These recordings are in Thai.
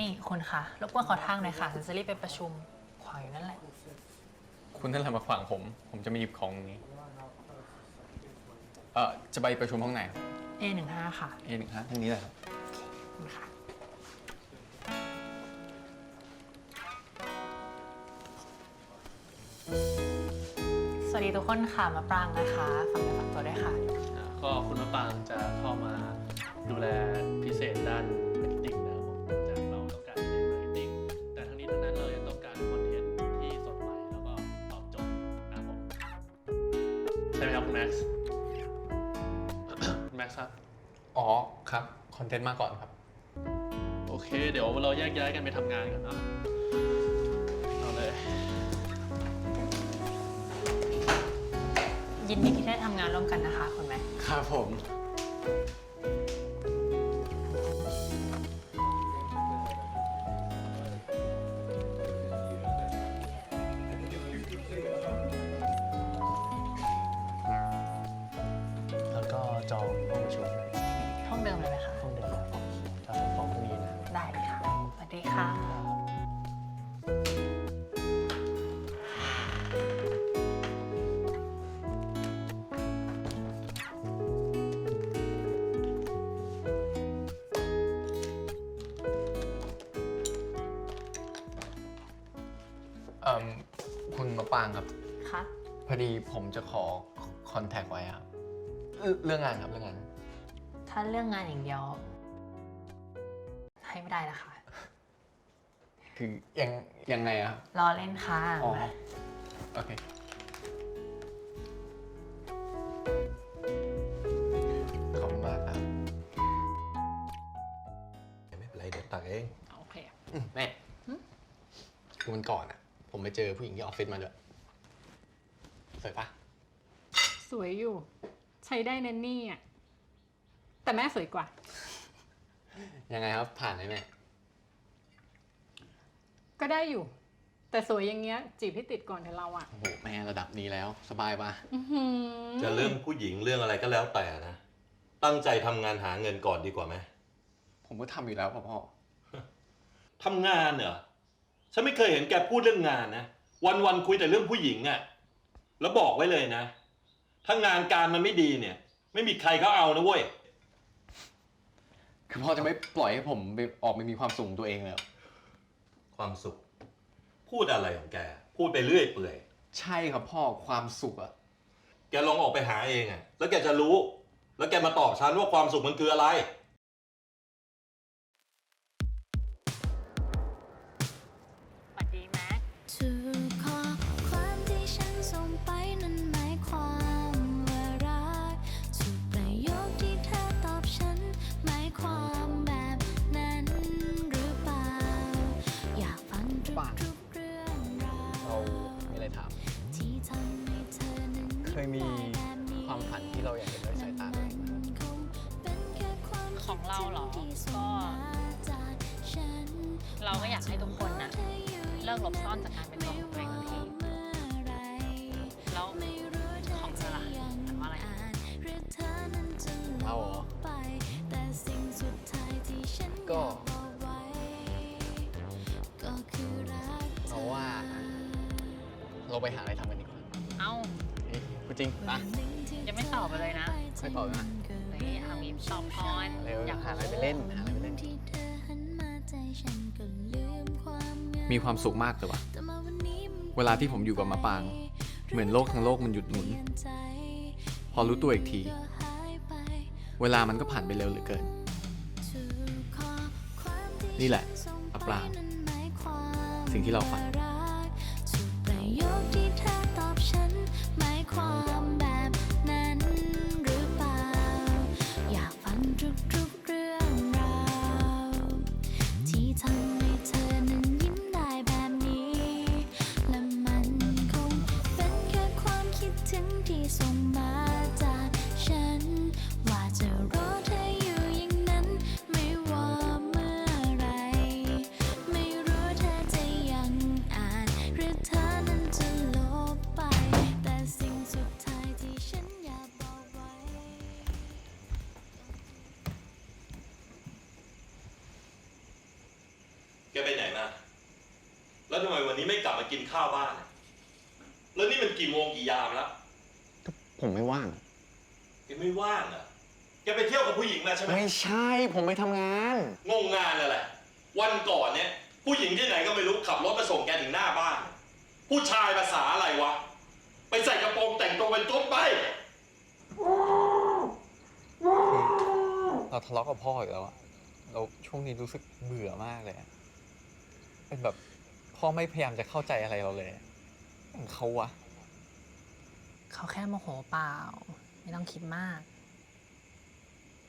นี่คุณคะรบกวนขอทางหน่อยค่ะฉันจะรีบไปประชุมขวางอยู่นั่นแหละ คุณนั่นแหละมาขวางผม ผมจะมาหยิบของนี้ เอ่อ จะไปประชุมห้องไหนครับ A15 ค่ะ เอ็นฮะห้องนี้แหละครับขอบคุณค่ะ สวัสดีทุกคนค่ะ มาปรางนะคะฝากเนื้อฝากตัวด้วยค่ะอ่าก็คุณมะปรางจะเข้ามาดูแลพิเศษด้าน เทนต์มาก่อนครับ โอเค เดี๋ยวเราแยกย้ายกันไปทำงานกันเนาะเอาเลย ยินดีที่ได้ทำงานร่วมกันนะคะคุณแม่ ครับผม คุณมะปรางครับค่ะพอดีผมจะขอคอนแทคไว้ครับเอ่อเรื่องงานครับเรื่องงาน ถ้าเรื่องงานอย่างเดียว ให้ไม่ได้นะคะ คือยังยังไงอะครับรอเล่นค่ะ อ๋อโอเค เจอผู้หญิงที่ออฟฟิศมาด้วยสวยปะสวยอยู่ ใช้ได้แนนนี่อะ แต่แม่สวยกว่า ยังไงครับผ่านไหมแม่ก็ได้อยู่ แต่สวยอย่างเงี้ย จีบให้ติดก่อนเถอะเราอะ โอ้โหแม่ระดับนี้แล้ว สบายปะอื้อหือจะเรื่องผู้หญิงเรื่องอะไรก็แล้วแต่นะ ตั้งใจทำงานหาเงินก่อนดีกว่าไหมผมก็ทำอยู่แล้วพ่อพ่อทำงานเหรอ ฉันไม่เคยเห็นแกพูดเรื่องงานนะ วันวันๆคุยแต่เรื่องผู้หญิงอะ่ะแล้วบอกไว้เลยนะ ถ้างานการมันไม่ดีเนี่ย ไม่มีใครเขาเอานะเว้ย คือพ่อจะไม่ปล่อยให้ผมไปออกไปมีความสุขของตัวเองเลยเหรอความสุข พูดอะไรของแก พูดไปเรื่อยเปื่อย ใช่ครับพ่อความสุขอะแกลองออกไปหาเองอะ่ะแล้วแกจะรู้ แล้วแกมาตอบฉันว่าความสุขมันคืออะไร เรามีอะไรถามที่ทำให้เธอนั้นเคยมีความฝันที่เราอยากเห็นด้วยสายตาตัวเองไหมคงเป็นแค่ความของเราเหรอที่ส่งก็มาจากฉันเราก็อยากให้ทุกคนน่ะเลิกหลบซ่อนจากการเป็นตัวของตัวเองสักที เราไปหาอะไรทำกันดีกว่าเอ้าเฮ้ยพูดจริงปะยังไม่ตอบไปเลยนะค่อยตอบนะเฮ้ยอามีตอบก่อนเร็วอยากหาอะไรไปเล่นหาอะไรไปเล่นที่เธอหันมาใจฉันก็ลืมความเหงามีความสุขมากเลยว่ะแต่มาวันนี้มันเวลาที่ผมอยู่กับมะปราง เหมือนโลกทั้งโลกมันหยุดหมุน พอรู้ตัวอีกที เวลามันก็ผ่านไปเร็วเหลือเกิน นี่แหละมะปราง สิ่งที่เราฝันทุกประโยค ที่เธอตอบฉันหมายความ ม่กลับมากินข้าวบ้านอะแล้วนี่มันกี่โมงกี่ยามแล้ว ผมไม่ว่าง แกไม่ว่างเหรอแกไปเที่ยวกับผู้หญิงมาใช่ไหมไม่ใช่ผมไปทำงาน งงงานอะไร วันก่อนเนี่ย ผู้หญิงที่ไหนก็ไม่รู้ขับรถมาส่งแกถึงหน้าบ้าน ผู้ชายภาษาอะไรวะ ไปใส่กระโปรงแต่งตัวเป็นตุ๊ดไป เราทะเลาะกับพ่ออีกแล้วอะเราช่วงนี้รู้สึกเบื่อมากเลยอะเป็นแบบ พ่อไม่พยายามจะเข้าใจอะไรเราเลยอะอย่างเขาวะเขาแค่โมโหเปล่า ไม่ต้องคิดมาก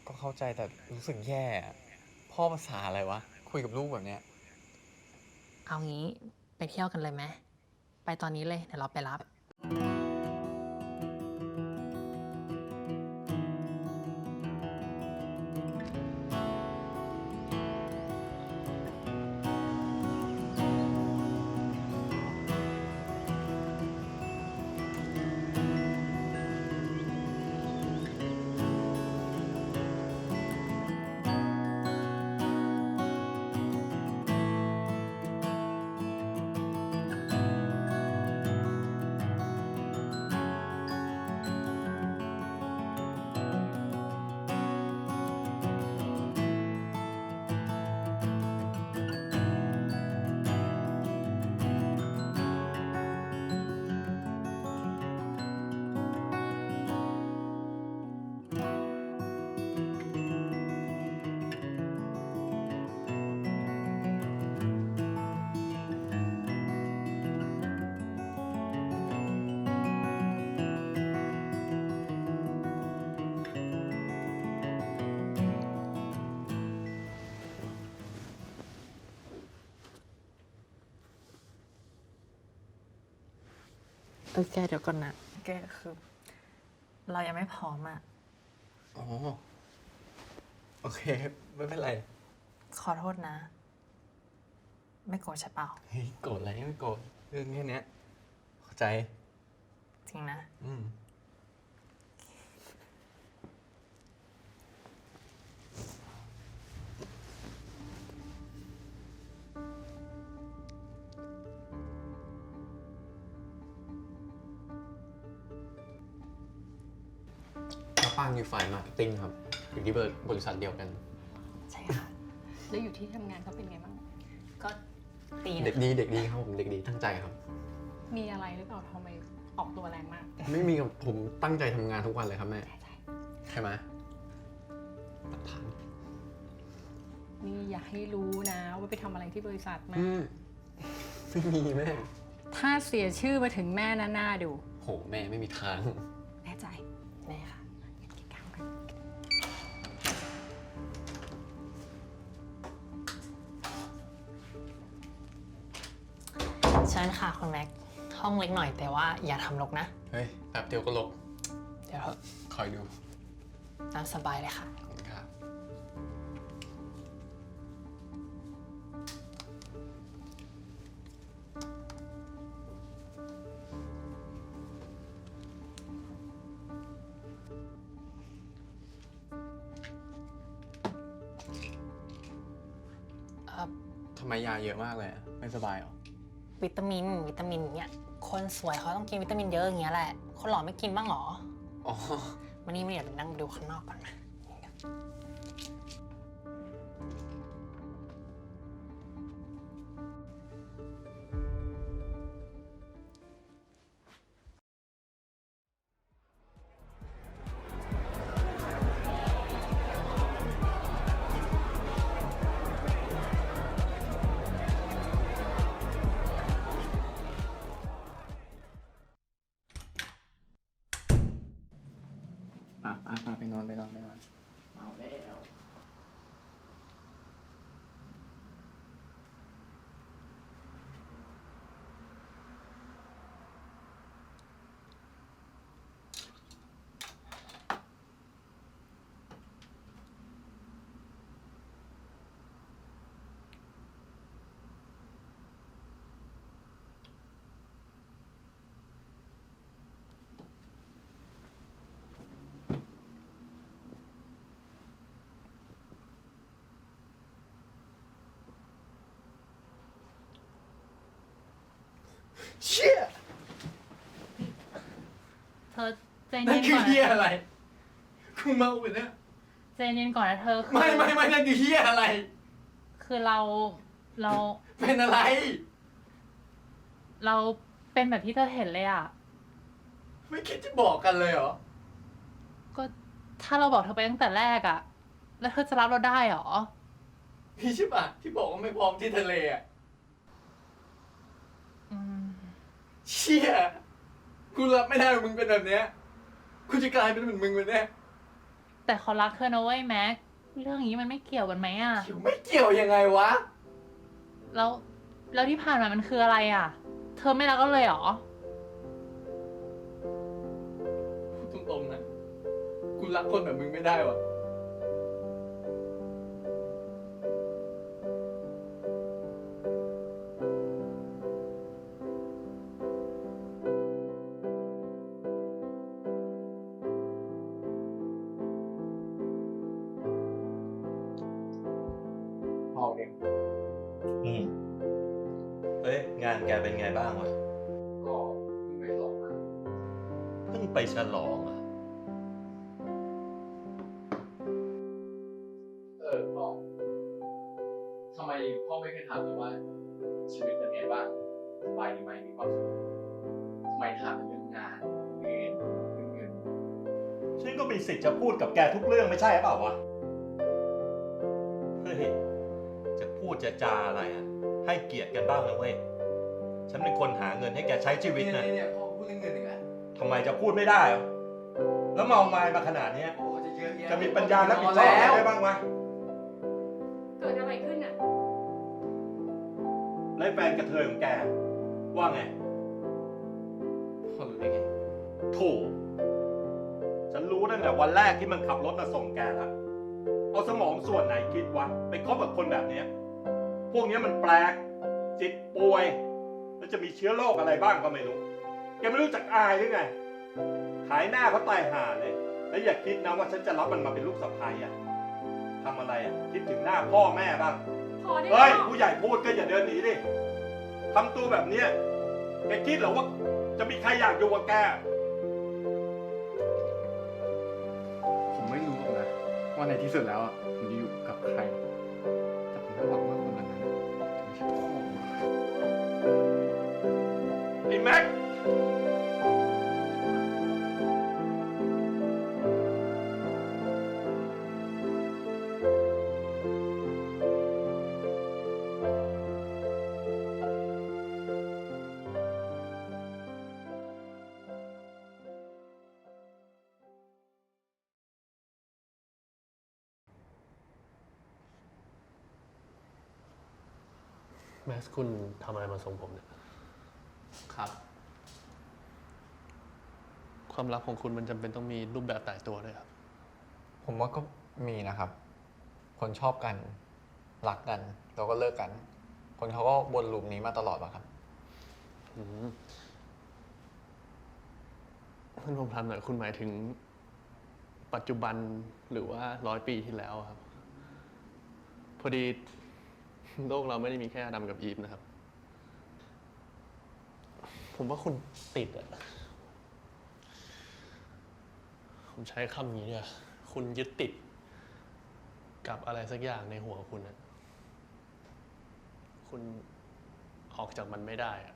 ก็เข้าใจแต่รู้สึกแย่อะพ่อภาษาอะไรวะ คุยกับลูกแบบเนี้ย เอางี้ไปเที่ยวกันเลยไหมไปตอนนี้เลยเดี๋ยวเราไปรับ เออแกเดี๋ยวก่อนนะแกคือ เรายังไม่พร้อมอะอ๋อ โอเค ไม่เป็นไร ขอโทษนะ ไม่โกรธใช่เปล่าเฮ้ยโกรธอะไรไม่โกรธเรื่องแค่เนี้ยเข้าใจ จริงนะ อืมางอยู่ฝ่ายมาร์เก็ตติ้งครับ อยู่ที่บริษัทเดียวกัน ใช่ค่ะ แล้วอยู่ที่ทำงานเขาเป็นไงบ้าง ก็ตีเด็นะกดีเด็กดีครับผมเด็กดีตั้งใจครับ มีอะไรหรือเปล่าทำไมออกตัวแรงมากไม่มีกับผมตั้งใจทำงานทุกวันเลยครับแม่ ใช่ใช่ใช่ไหมหลักฐานนี่อย่าให้รู้นะว่าไปทำอะไรที่บริษัทนะอืมไม่มีแม่ ถ้าเสียชื่อมาถึงแม่นะหน้าดู โหแม่ไม่มีทาง เชิญค่ะคุณแม็ก ห้องเล็กหน่อยแต่ว่าอย่าทำรกนะ เฮ้ยแป๊บเดียวก็ลบเดี๋ยวเถอะคอยดูตามสบายเลยค่ะ ขอบคุณครับเอ่อทำไมยาเยอะมากเลยอะไม่สบายเหรอ วิตามิน วิตามินเนี่ยคนสวยเขาต้องกินวิตามินเยอะอย่างเงี้ยแหละ คนหล่อไม่กินบ้างเหรอ อ๋อ วันนี้ไม่อยากนั่งดูข้างนอกก่อนนะ อะอะไปนอนไปนอนไปนอน เมาแล้ว ใจนั่เย็นนคือก่อนเฮียนะอะไรกูเมาไปเนี่ยใจเย็นก่อนนะเธอคือไม่ไม่ไม่นั่นคือเฮียอะไร คือเราเราเป็นอะไร เราเป็นแบบที่เธอเห็นเลยอะ ไม่คิดจะบอกกันเลยเหรอก็ถ้าเราบอกเธอไปตั้งแต่แรกอะแล้วเธอจะรับเราได้เหรอพี่ใช่ปะที่บอกว่าไม่พร้อมที่ทะเลอะอืมเชี่ยกูรับไม่ได้ว่ามึงเป็นแบบเนี้ย กูจะกลายเป็นเหมือนมึงแบบเนี้ยแต่เขารักเธอนะเว้ยแม็ก เรื่องนี้มันไม่เกี่ยวกันไหมอะ เกี่ยวไม่เกี่ยวยังไงวะ แล้ว แล้วที่ผ่านมามันคืออะไรอะ เธอไม่รักเราเลยเหรอพูดตรงๆนะกูรักคนแบบมึงไม่ได้วะ สบายดีไหมมีความสุขทำไมถามแต่เรื่องงานเรียนเรื่องเงินฉันก็มีสิทธิ์จะพูดกับแกทุกเรื่องไม่ใช่เปล่าวะ เฮ้ย จะพูดจะจาอะไรอะ ให้เกียรติกันบ้างนะเว้ย ฉันเป็นคนหาเงินให้แกใช้ชีวิตเนี่ยนะเนี่ยพ่อพูดเรื่องเงินอีกแล้วทำไมจะพูดไม่ได้เหรอแล้วเมาไม้มาขนาดเนี้ย โอ้จะเยอะแยะจะมีปัญญารับผิดชอบอะไรได้บ้างวะเกิดอะไรขึ้นอะ แล้วไอ้แฟนกระเทยของแก ว่าไง พ่อรู้ได้ไงโถฉันรู้ตั้งแต่วันแรกที่มันขับรถมาส่งแกแล้ว เอาสมองส่วนไหนคิดวะ ไปคบกับคนแบบเนี้ย พวกเนี้ยมันแปลก จิตป่วย แล้วจะมีเชื้อโรคอะไรบ้างก็ไม่รู้ แกไม่รู้จักอายหรือไง ขายหน้าเขาตายห่าเลย แล้วอย่าคิดนะว่าฉันจะรับมันมาเป็นลูกสะใภ้อะทำอะไรอะคิดถึงหน้าพ่อแม่บ้าง พอได้เฮ้ย แล้ว ผู้ใหญ่พูดก็อย่าเดินหนีดิ ทำตัวแบบเนี้ยแกคิดเหรอว่าจะมีใครอยากอยู่กับแก ผมไม่รู้หรอกนะว่าในที่สุดแล้วอะ แม็กซ์คุณทำอะไรมาส่งผมเนี่ย ครับ ความรักของคุณมันจำเป็นต้องมีรูปแบบตายตัวด้วยครับ ผมว่าก็มีนะครับ คนชอบกันรักกันแล้วก็เลิกกัน คนเขาก็วนลูปนี้มาตลอดอะครับอืมท่านผมทำหน่อยคุณหมายถึง ปัจจุบันหรือว่าร้อยปีที่แล้วอะครับ พอดี โลกเราไม่ได้มีแค่อดัมกับอีฟนะครับ ผมว่าคุณติดอะผมใช้คำนี้เนี่ยคุณยึดติด กับอะไรสักอย่างในหัวคุณนะคุณออกจากมันไม่ได้อะ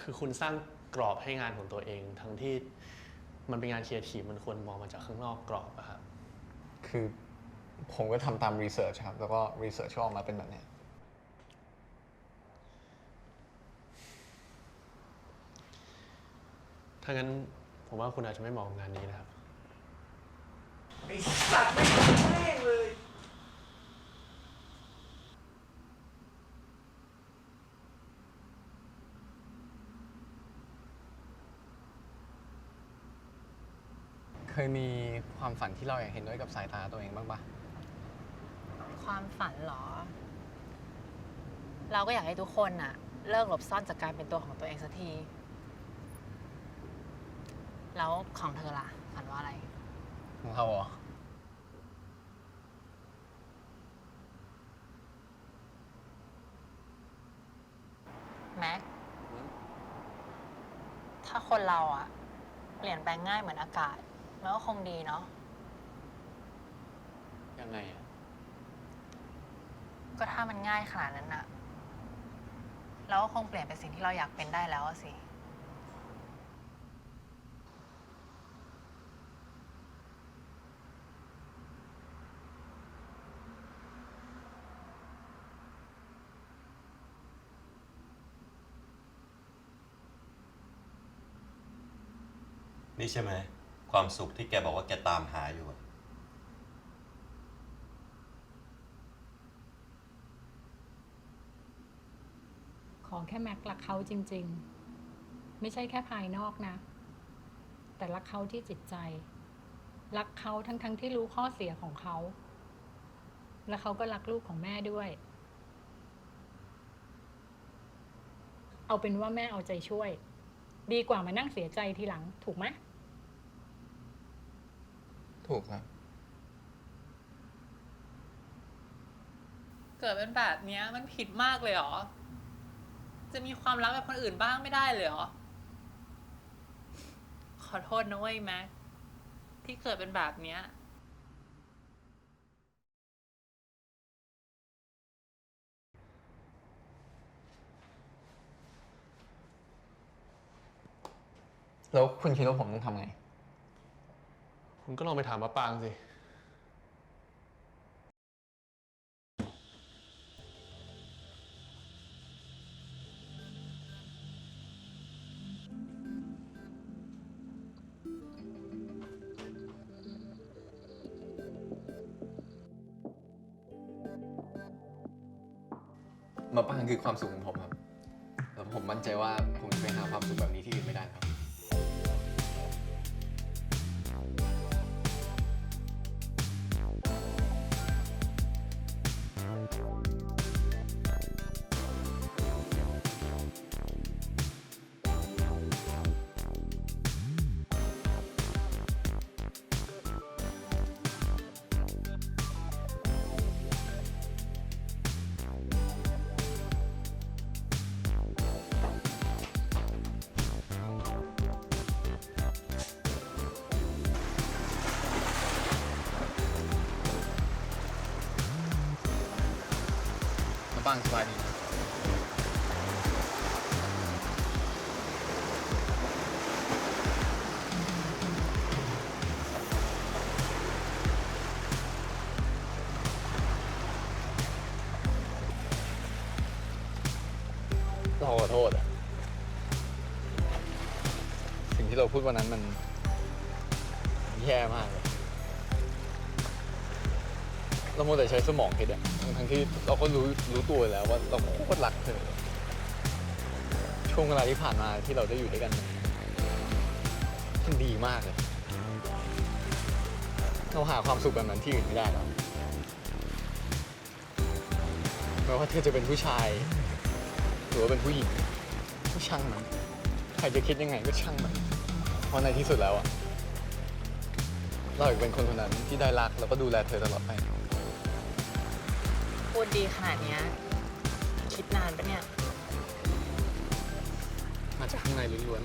คือคุณสร้างกรอบให้งานของตัวเอง ทั้งที่มันเป็นงานเครีเอทีมันควรมองมาจากข้างนอกกรอบอะครับคือ ผมก็ทำตามรีเสิร์ชครับ แล้วก็รีเสิร์ชก็ออกมาเป็นแบบเนี้ยถ้างั้นผมว่าคุณอาจจะไม่เหมาะกับงานนี้นะครับ ไอ้สัตว์ไม่แม่งเลย เคยมีความฝันที่เราอยากเห็นด้วยกับสายตาตัวเองบ้างปะ ความฝันเหรอ เราก็อยากให้ทุกคนน่ะเลิกหลบซ่อนจากการเป็นตัวของตัวเองสักที แล้วของเธอล่ะ ฝันว่าอะไรของเราเหรอ แม็กทถ้าคนเราอะเปลี่ยนแปลงง่ายเหมือนอากาศ มันก็คงดีเนาะ ยังไงอะ ก็ถ้ามันง่ายขนาดนั้นอะเราก็คงเปลี่ยนเป็นสิ่งที่เราอยากเป็นได้แล้วอะสิ นี่ใช่ไหม ความสุขที่แกบอกว่าแกตามหาอยู่อะ แค่แม็กรักเขาจริง ๆ ไม่ใช่แค่ภายนอกนะ แต่รักเขาที่จิตใจ รักเขาทั้งๆทที่รู้ข้อเสียของเขา และเขาก็รักลูกของแม่ด้วย เอาเป็นว่าแม่เอาใจช่วย ดีกว่ามานั่งเสียใจทีหลัง ถูกไหมถูกครับ เกิดเป็นแบบเนี้ยมันผิดมากเลยเหรอ จะมีความรักแบบคนอื่นบ้างไม่ได้เลยเหรอ ขอโทษนะเว้ยแม็กที่เกิดเป็นแบบเนี้ยแล้วคุณคิดว่าผมต้องทำไง คุณก็ลองไปถามมะปางสิ มาปางคือความสุขของผมครับแล้วผมมั่นใจว่าผมจะไปหาความสุขแบบนี้ที่อื่นไม่ได้ครับ มาปางสบายดีเราขอโทษอะสิ่งที่เราพูดวันนั้นมันแย่มากเลยเราโมวแต่ใช้สมองคิดอะ ทั้งที่เราก็รู้รู้ตัวแล้วว่าเราโคตรรักเธอ ช่วงเวลาที่ผ่านมาที่เราได้อยู่ด้วยกันมันดีมากเลย เราหาความสุขแบบนั้นที่อื่นไม่ได้แล้วไม่ว่าเธอจะเป็นผู้ชาย หรือว่าเป็นผู้หญิงก็ช่างมัน ใครจะคิดยังไงก็ช่างมัน เพราะในที่สุดแล้วอะเราอยากเป็นคนคนนั้นที่ได้รักแล้วก็ดูแลเธอตลอดไป ดดีขนาดเนี้ยคิดนานปะเนี่ย มาจากข้างในล้วน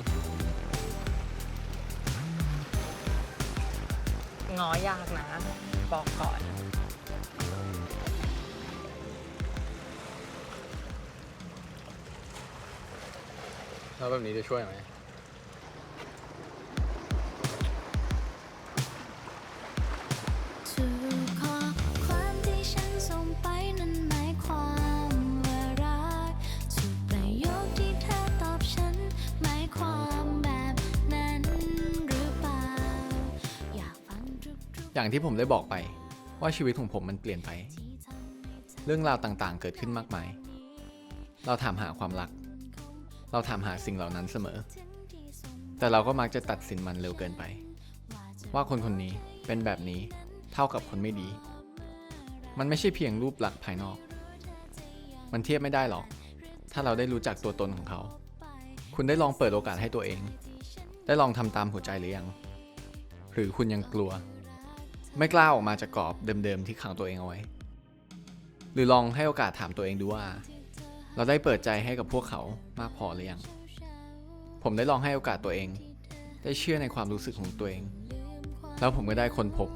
ง้อยากนะ บอกก่อน ๆแล้วแบบนี้จะช่วยไหม อย่างที่ผมได้บอกไปว่าชีวิตของผมมันเปลี่ยนไป เรื่องราวต่างๆ เกิดขึ้นมากมาย เราถามหาความรัก เราถามหาสิ่งเหล่านั้นเสมอ แต่เราก็มักจะตัดสินมันเร็วเกินไป ว่าคนคนนี้เป็นแบบนี้เท่ากับคนไม่ดี มันไม่ใช่เพียงรูปลักษณ์ภายนอก มันเทียบไม่ได้หรอก ถ้าเราได้รู้จักตัวตนของเขา คุณได้ลองเปิดโอกาสให้ตัวเอง ได้ลองทำตามหัวใจหรือยัง หรือคุณยังกลัว ไม่กล้าออกมาจากกรอบเดิมๆที่ขังตัวเองเอาไว้ หรือลองให้โอกาสถามตัวเองดูว่า เราได้เปิดใจให้กับพวกเขามากพอหรือยัง ผมได้ลองให้โอกาสตัวเอง ได้เชื่อในความรู้สึกของตัวเอง แล้วผมก็ได้ค้นพบ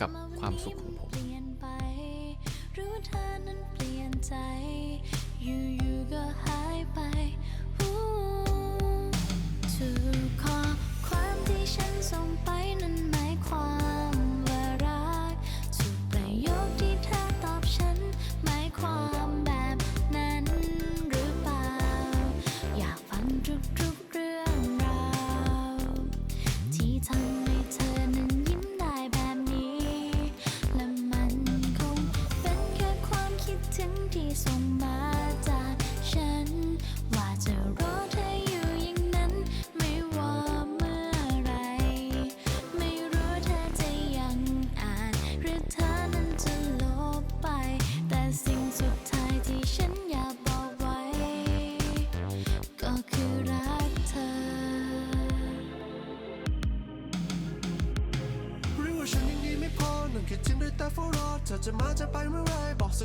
กับความสุขของผม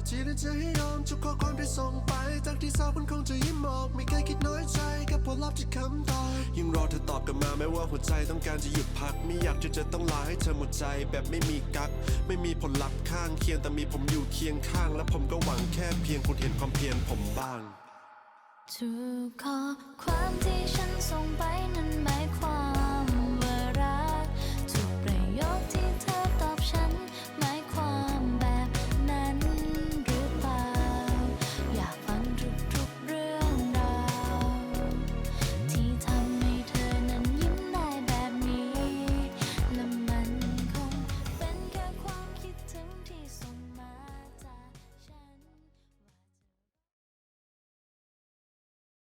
กสักทีแล้วจะให้ยอมทุกข้อความที่ส่งไปจากที่เศร้ามันคงจะยิ้มออกไม่เคยคิดน้อยใจกับผลลัพธ์ที่คำตอบยังรอเธอตอบกลับมาแม้ว่าหัวใจต้องการจะหยุดพักไม่อยากที่จะต้องลาให้เธอหมดใจแบบไม่มีกัก ไม่มีผลลัพธ์ข้างเคียงแต่มีผมอยู่เคียงข้าง และผมก็หวังแค่เพียงคุณเห็นความเพียรผมบ้างทุกข้อความที่ฉันส่งไปนั้นหมายความ